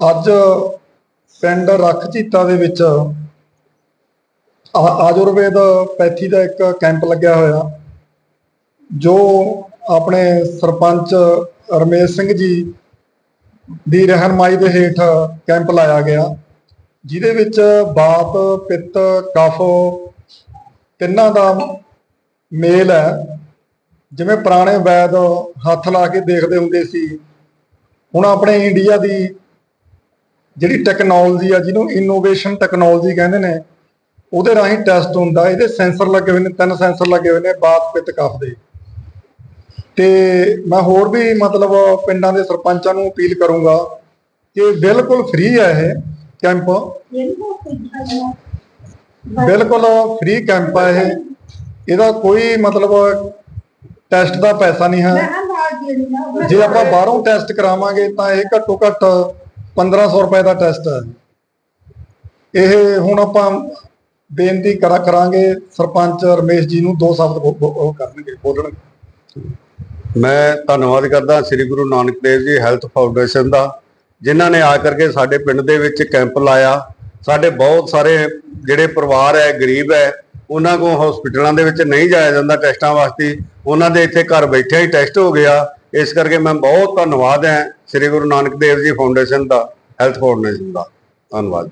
ਅੱਜ ਪਿੰਡ ਰੱਖ ਝੀਤਾ ਦੇ ਵਿੱਚ ਆਯੁਰਵੇਦ ਪੈਥੀ ਦਾ ਇੱਕ ਕੈਂਪ ਲੱਗਿਆ ਹੋਇਆ, ਜੋ ਆਪਣੇ ਸਰਪੰਚ ਰਮੇਸ਼ ਸਿੰਘ ਜੀ ਦੀ ਰਹਿਨਮਾਈ ਦੇ ਹੇਠ ਕੈਂਪ ਲਾਇਆ ਗਿਆ, ਜਿਹਦੇ ਵਿੱਚ ਬਾਤ ਪਿੱਤ, ਕਫ ਤਿੰਨਾਂ ਦਾ ਮੇਲ ਹੈ। ਜਿਵੇਂ ਪੁਰਾਣੇ ਵੈਦ ਹੱਥ ਲਾ ਕੇ ਦੇਖਦੇ ਹੁੰਦੇ ਸੀ ਹੁਣ ਆਪਣੇ ਇੰਡੀਆ ਦੀ ਜਿਹੜੀ ਟੈਕਨੋਲੋਜੀ ਆ, ਜਿਹਨੂੰ ਇਨੋਵੇਸ਼ਨ ਟੈਕਨੋਲੋਜੀ ਕਹਿੰਦੇ ਨੇ, ਉਹਦੇ ਰਾਹੀਂ ਟੈਸਟ ਹੁੰਦਾ, ਇਹਦੇ ਸੈਂਸਰ ਲੱਗੇ ਹੋਏ ਨੇ, ਤਿੰਨ ਸੈਂਸਰ ਲੱਗੇ ਹੋਏ ਨੇ ਬਾਤ ਪਿੱਤ ਕਫ ਦੇ। ਤੇ ਮੈਂ ਹੋਰ ਵੀ ਮਤਲਬ ਪਿੰਡਾਂ ਦੇ ਸਰਪੰਚਾਂ ਨੂੰ ਅਪੀਲ ਕਰੂੰਗਾ ਕਿ ਬਿਲਕੁਲ ਫ੍ਰੀ ਹੈ ਇਹ ਕੈਂਪ ਬਿਲਕੁਲ ਫ੍ਰੀ ਕੈਂਪ ਹੈ ਇਹ। ਇਹਦਾ ਕੋਈ ਮਤਲਬ ਟੈਸਟ ਦਾ ਪੈਸਾ ਨਹੀਂ ਹੈ। ਜੇ ਆਪਾਂ ਬਾਹਰੋਂ ਟੈਸਟ ਕਰਾਵਾਂਗੇ ਤਾਂ ਇਹ ਘੱਟੋ ਘੱਟ 1500 ਰੁਪਏ ਦਾ ਟੈਸਟ ਹੈ। ਇਹ ਹੁਣ ਆਪਾਂ ਬੇਨਤੀ ਕਰਾ ਕਰਾਂਗੇ, ਸਰਪੰਚ ਰਮੇਸ਼ ਜੀ ਨੂੰ ਦੋ ਸ਼ਬਦ ਉਹ ਕਰਨਗੇ, ਬੋਲਣਗੇ। ਮੈਂ ਧੰਨਵਾਦ ਕਰਦਾ ਸ੍ਰੀ ਗੁਰੂ ਨਾਨਕ ਦੇਵ ਜੀ ਹੈਲਥ ਫਾਊਂਡੇਸ਼ਨ ਦਾ, ਜਿਨ੍ਹਾਂ ਨੇ ਆ ਕਰਕੇ ਸਾਡੇ ਪਿੰਡ ਦੇ ਵਿੱਚ ਕੈਂਪ ਲਾਇਆ। ਸਾਡੇ ਬਹੁਤ ਸਾਰੇ ਜਿਹੜੇ ਪਰਿਵਾਰ ਹੈ, ਗਰੀਬ ਹੈ, ਉਹਨਾਂ ਕੋਲ ਹਸਪੀਟਲਾਂ ਦੇ ਵਿੱਚ ਨਹੀਂ ਜਾਇਆ ਜਾਂਦਾ ਟੈਸਟਾਂ ਵਾਸਤੇ। ਉਹਨਾਂ ਦੇ ਇੱਥੇ ਘਰ ਬੈਠੇ ਹੀ ਟੈਸਟ ਹੋ ਗਿਆ। ਇਸ ਕਰਕੇ ਮੈਂ ਬਹੁਤ ਧੰਨਵਾਦ ਹੈ ਸ੍ਰੀ ਗੁਰੂ ਨਾਨਕ ਦੇਵ ਜੀ ਫਾਊਂਡੇਸ਼ਨ ਦਾ, ਹੈਲਥ ਫਾਊਂਡੇਸ਼ਨ ਦਾ। ਧੰਨਵਾਦ